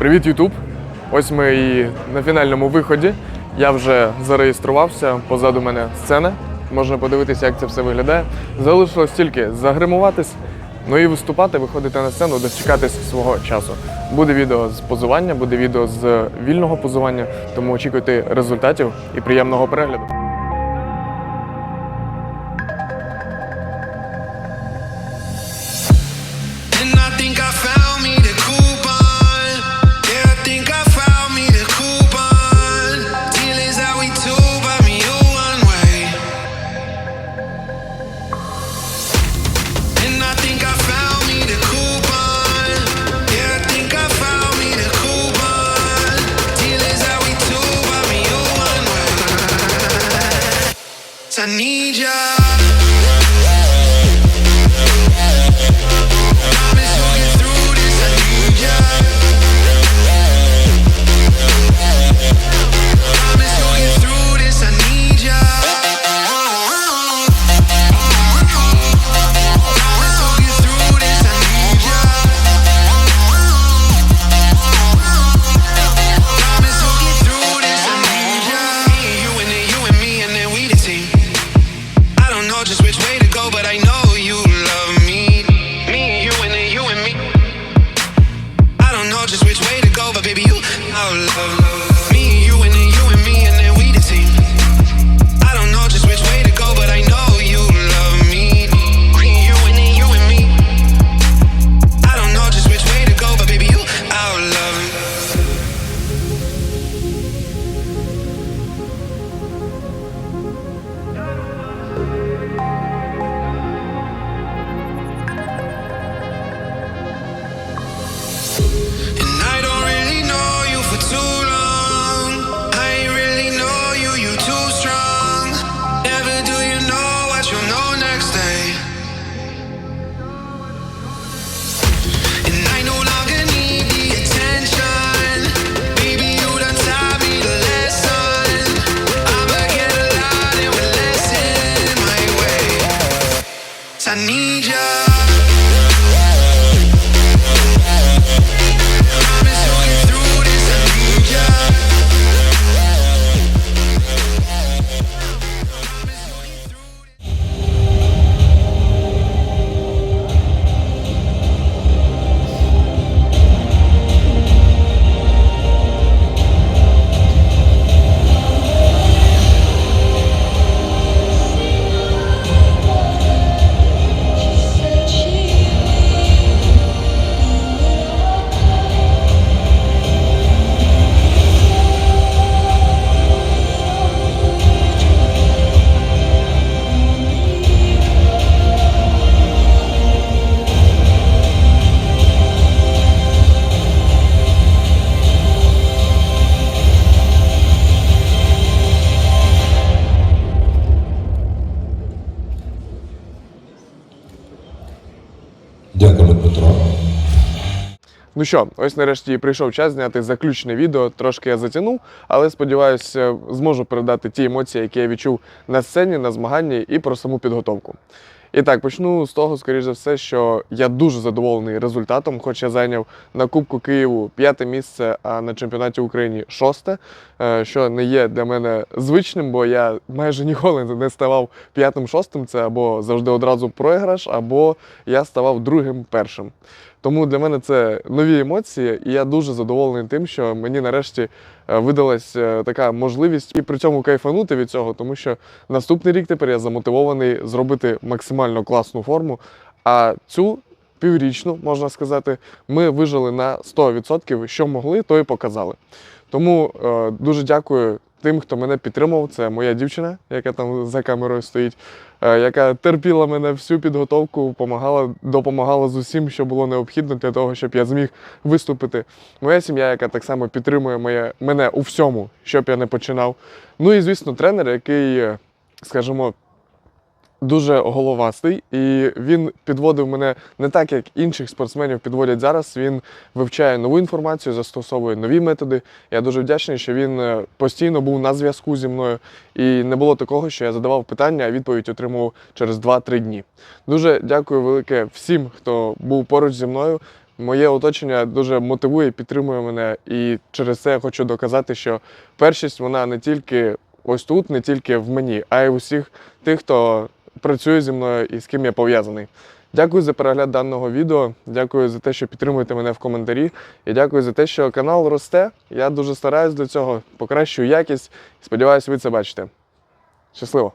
Привіт, Ютуб! Ось ми і на фінальному виході. Я вже зареєструвався. Позаду мене сцена. Можна подивитися, як це все виглядає. Залишилось тільки загримуватись, ну і виступати, виходити на сцену, дочекатись свого часу. Буде відео з позування, буде відео з вільного позування, тому очікуйте результатів і приємного перегляду. I need ya. I need ya. Ну що, ось нарешті прийшов час зняти заключне відео. Трошки я затягнув, але сподіваюся, зможу передати ті емоції, які я відчув на сцені, на змаганні і про саму підготовку. І так, почну з того, скоріш за все, що я дуже задоволений результатом, хоч я зайняв на Кубку Києву п'яте місце, а на чемпіонаті України шосте, е, що не є для мене звичним, бо я майже ніколи не ставав п'ятим-шостим. Це або завжди одразу програш, або я ставав другим першим. Тому для мене це нові емоції, і я дуже задоволений тим, що мені нарешті е, видалась е, така можливість і при цьому кайфанути від цього, тому що наступний рік тепер я замотивований зробити максимально класну форму. А цю піврічну, можна сказати, ми вижили на 100%, що могли, то і показали. Тому е, дуже дякую тим, хто мене підтримав, Це моя дівчина, яка там за камерою стоїть, е, яка терпіла мене всю підготовку, допомагала, допомагала з усім, що було необхідно для того, щоб я зміг виступити. Моя сім'я, яка так само підтримує моє, мене у всьому, щоб я не починав. Ну і звісно, тренер, який, скажімо, дуже головастий, і він підводив мене не так, як інших спортсменів підводять зараз. Він вивчає нову інформацію, застосовує нові методи. Я дуже вдячний, що він е, постійно був на зв'язку зі мною, і не було такого, що я задавав питання, а відповідь отримував через 2-3 дні. Дуже дякую велике всім, хто був поруч зі мною. Моє оточення дуже мотивує, підтримує мене, і через це я хочу доказати, що першість вона не тільки ось тут, не тільки в мені, а й у всіх тих, хто працює зі мною і з ким я пов'язаний. Дякую за перегляд даного відео. Дякую за те, що підтримуєте мене в коментарі. І дякую за те, що канал росте. Я дуже стараюсь для цього, покращую якість. Сподіваюсь, ви це бачите. Щасливо!